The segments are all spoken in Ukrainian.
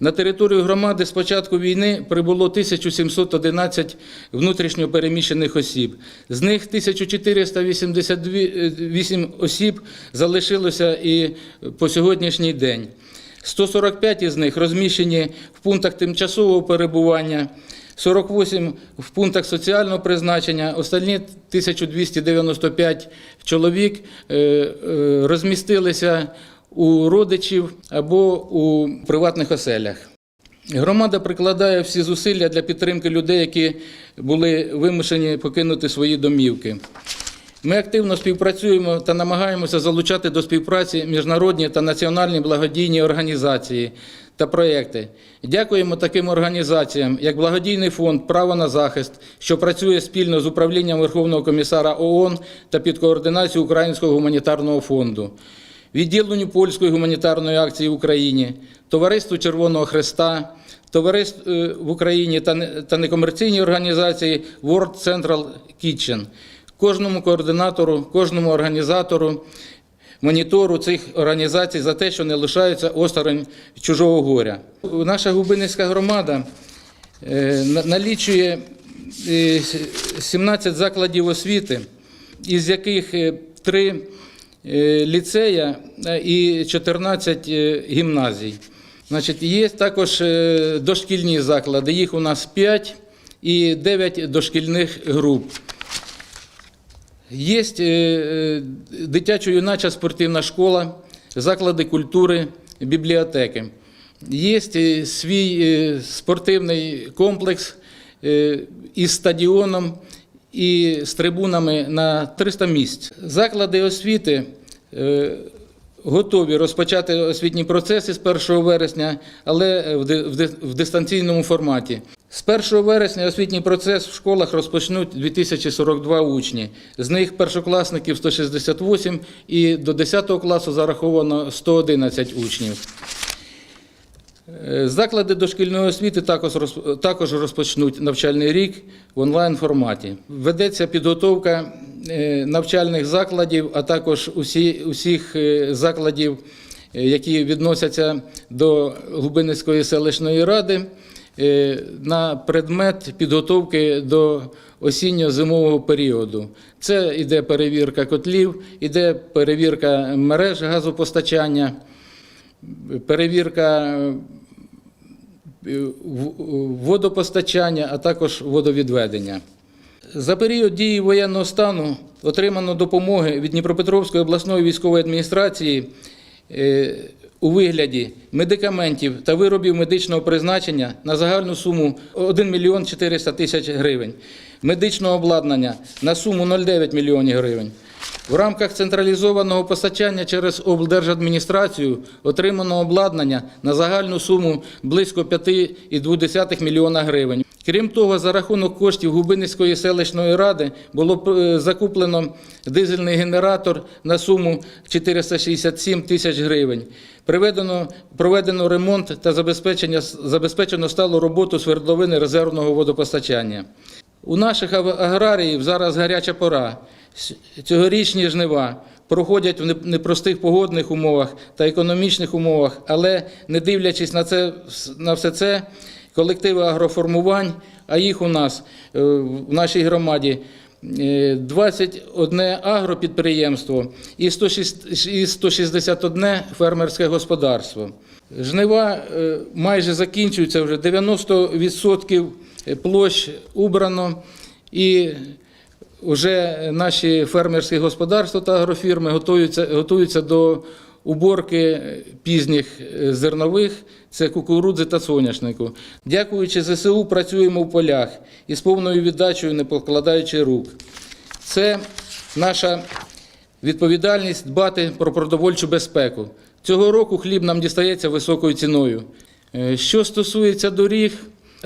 На територію громади з початку війни прибуло 1711 внутрішньо переміщених осіб. З них 1488 осіб залишилося і по сьогоднішній день. 145 із них розміщені в пунктах тимчасового перебування, 48 в пунктах соціального призначення, останні 1295 чоловік е, е, розмістилися у родичів або у приватних оселях. Громада прикладає всі зусилля для підтримки людей, які були вимушені покинути свої домівки. Ми активно співпрацюємо та намагаємося залучати до співпраці міжнародні та національні благодійні організації та проекти. Дякуємо таким організаціям, як Благодійний фонд Право на захист, що працює спільно з управлінням Верховного комісара ООН та під координацією Українського гуманітарного фонду, відділенню польської гуманітарної акції в Україні, Товариству Червоного Хреста, Товариств е, в Україні та некомерційній організації World Central Kitchen кожному координатору, кожному організатору, монітору цих організацій за те, що не лишаються осторонь чужого горя. Наша губинницька громада е, налічує е, 17 закладів освіти, із яких 3 ліцея е, і 14 е, гімназій. Значить, є також е, дошкільні заклади, їх у нас 5 і 9 дошкільних груп. Є е, дитячо-юнача спортивна школа, заклади культури, бібліотеки. Є е, свій е, спортивний комплекс е, із стадіоном і з трибунами на 300 місць. Заклади освіти е, готові розпочати освітні процеси з 1 вересня, але в ди- в ди- в дистанційному форматі. З 1 вересня освітній процес в школах розпочнуть 2042 учні. З них першокласників 168 і до 10 класу зараховано 111 учнів. Е, Заклади дошкільної освіти також розпочнуть навчальний рік в онлайн форматі. Ведеться підготовка е, навчальних закладів, а також усі, усіх е, закладів, е, які відносяться до Губинницької селищної ради, е, на предмет підготовки до осінньо-зимового періоду. Це іде перевірка котлів, іде перевірка мереж газопостачання перевірка е, водопостачання, а також водовідведення. За період дії воєнного стану отримано допомоги від Дніпропетровської обласної військової адміністрації е, у вигляді медикаментів та виробів медичного призначення на загальну суму 1 мільйон 400 тисяч гривень, медичного обладнання на суму 0,9 мільйонів гривень. В рамках централізованого постачання через облдержадміністрацію отримано обладнання на загальну суму близько 5,2 мільйона гривень. Крім того, за рахунок коштів Губинницької селищної ради було е, закуплено дизельний генератор на суму 467 тисяч гривень. Приведено, проведено ремонт та забезпечення, забезпечено сталу роботу свердловини резервного водопостачання. У наших аграріїв зараз гаряча пора. Цьогорічні жнива проходять в непростих погодних умовах та економічних умовах, але не дивлячись на, це, на все це, колективи агроформувань, а їх у нас е, в нашій громаді е, 21 агропідприємство і 161 фермерське господарство. Жнива е, майже закінчуються вже 90% площ убрано і вже наші фермерські господарства та агрофірми готуються, готуються до уборки пізніх е, зернових, це кукурудзи та соняшнику. Дякуючи ЗСУ, працюємо в полях і з повною віддачею, не покладаючи рук. Це наша відповідальність дбати про продовольчу безпеку. Цього року хліб нам дістається високою ціною. Е, Що стосується доріг,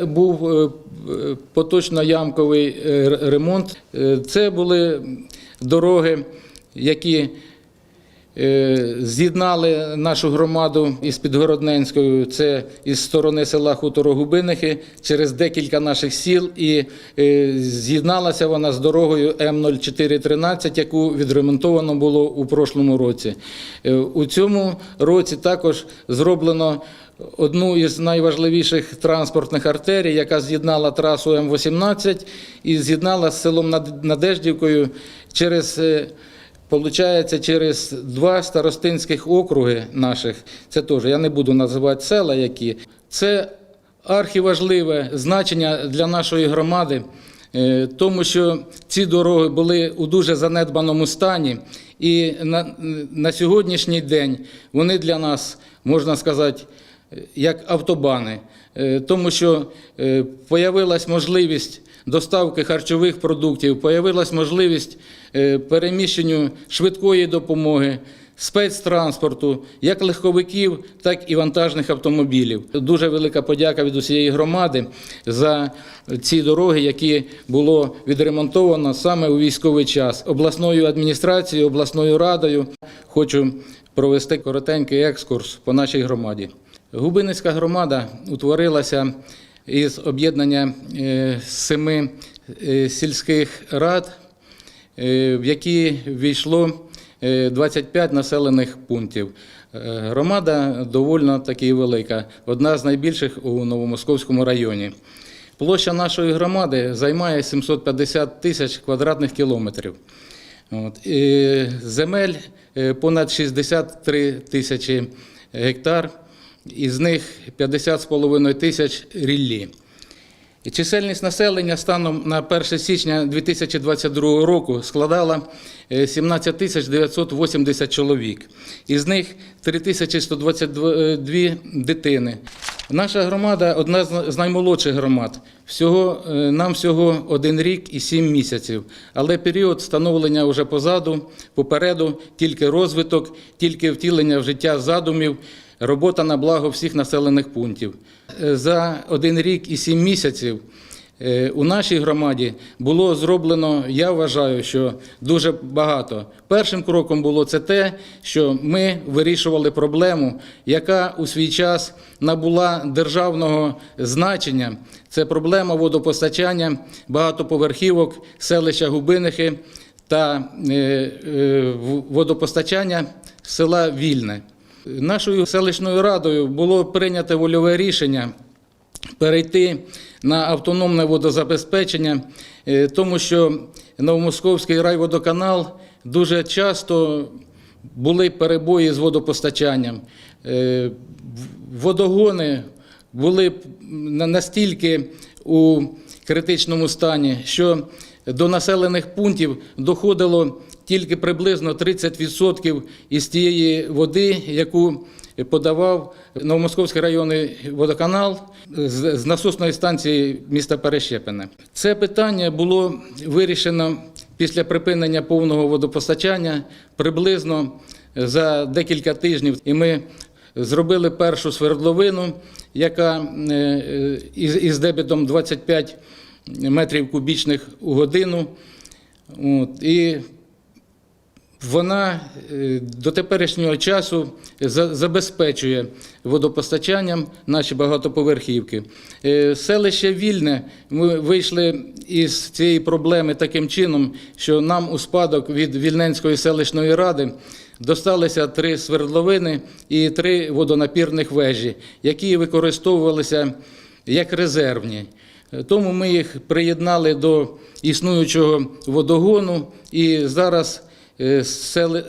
був е, е, поточно-ямковий е, ремонт. Е, Це були дороги, які е, з'єднали нашу громаду із Підгородненською, це із сторони села Хуторогубинихи, через декілька наших сіл, і е, з'єдналася вона з дорогою М0413, яку відремонтовано було у прошлому році. Е, У цьому році також зроблено одну із найважливіших транспортних артерій, яка з'єднала трасу М-18 і з'єднала з селом Надеждівкою через, е, получається, через два старостинських округи наших. Це теж, я не буду називати села які. Це архіважливе значення для нашої громади, е, тому що ці дороги були у дуже занедбаному стані, і на, на сьогоднішній день вони для нас, можна сказати, як автобани, Е, тому що е, появилась можливість доставки харчових продуктів, появилась можливість е, переміщенню швидкої допомоги, спецтранспорту, як легковиків, так і вантажних автомобілів. Дуже велика подяка від усієї громади за ці дороги, які було відремонтовано саме у військовий час. Обласною адміністрацією, обласною радою хочу провести коротенький екскурс по нашій громаді. Губиницька громада утворилася із об'єднання е, семи е, сільських рад, е, в які війшло е, 25 населених пунктів. Громада довольно таки велика, одна з найбільших у Новомосковському районі. Площа нашої громади займає 750 тисяч квадратних кілометрів. От. І земель понад 63 тисячі гектар, із них 50,5 тисяч ріллі. Чисельність населення станом на 1 січня 2022 року складала е, 17 тисяч 980 чоловік. Із них 3122 дитини. Наша громада одна з з наймолодших громад. Всього, е, нам всього один рік і сім місяців. Але період становлення вже позаду, попереду, тільки розвиток, тільки втілення в життя задумів, робота на благо всіх населених пунктів. Е, За один рік і сім місяців Е, У нашій громаді було зроблено, я вважаю, що дуже багато. Першим кроком було це те, що ми вирішували проблему, яка у свій час набула державного значення. Це проблема водопостачання багатоповерхівок селища Губинихи та е, водопостачання села Вільне. Нашою селищною радою було прийнято вольове рішення перейти на автономне водозабезпечення, е, тому що Новомосковський райводоканал дуже часто були перебої з водопостачанням. Е, Водогони були настільки у критичному стані, що до населених пунктів доходило тільки приблизно 30% із тієї води, яку подавав Новомосковський районний водоканал з насосної станції міста Перещепине. Це питання було вирішено після припинення повного водопостачання приблизно за декілька тижнів. І ми зробили першу свердловину, яка е, із дебітом 25 метрів кубічних у годину. От, і вона е, до теперішнього часу забезпечує водопостачанням наші багатоповерхівки. Е, Селище Вільне ми вийшли із цієї проблеми таким чином, що нам у спадок від Вільненської селищної ради досталися три свердловини і три водонапірних вежі, які використовувалися як резервні. Тому ми їх приєднали до існуючого водогону і зараз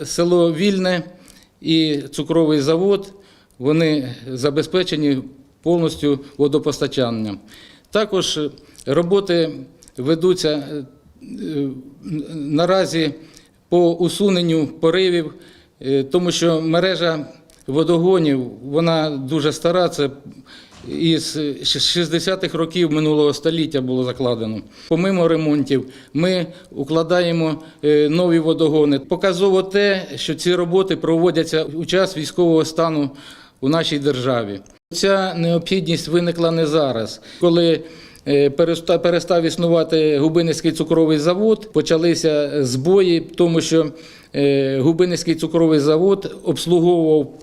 село Вільне і цукровий завод вони забезпечені повністю водопостачанням. Також е, роботи ведуться е, е, наразі по усуненню поривів, е, тому що мережа водогонів вона дуже стара. Це із 60-х років минулого століття було закладено. Помимо ремонтів, ми укладаємо е, нові водогони. Показово те, що ці роботи проводяться у час військового стану у нашій державі. Ця необхідність виникла не зараз, коли е, переста- перестав існувати Губинницький цукровий завод, почалися збої, тому що е, Губинницький цукровий завод обслуговував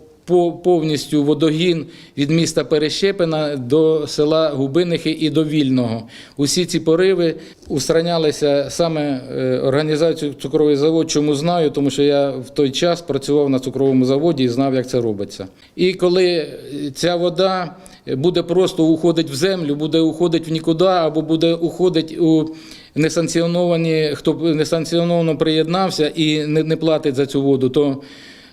повністю водогін від міста Перещепина до села Губинихи і до Вільного. Усі ці пориви устранялися саме е, організацією цукровий завод. Чому знаю? Тому що я в той час працював на цукровому заводі і знав, як це робиться. І коли ця вода буде просто уходити в землю, буде уходити в нікуди, або буде уходити у несанкціоновані, хто несанкціоновано приєднався і не платить за цю воду, то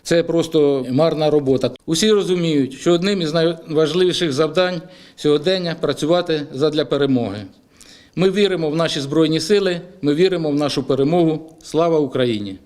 це просто марна робота. Усі розуміють, що одним із найважливіших завдань сьогодення працювати задля перемоги. Ми віримо в наші збройні сили, ми віримо в нашу перемогу. Слава Україні!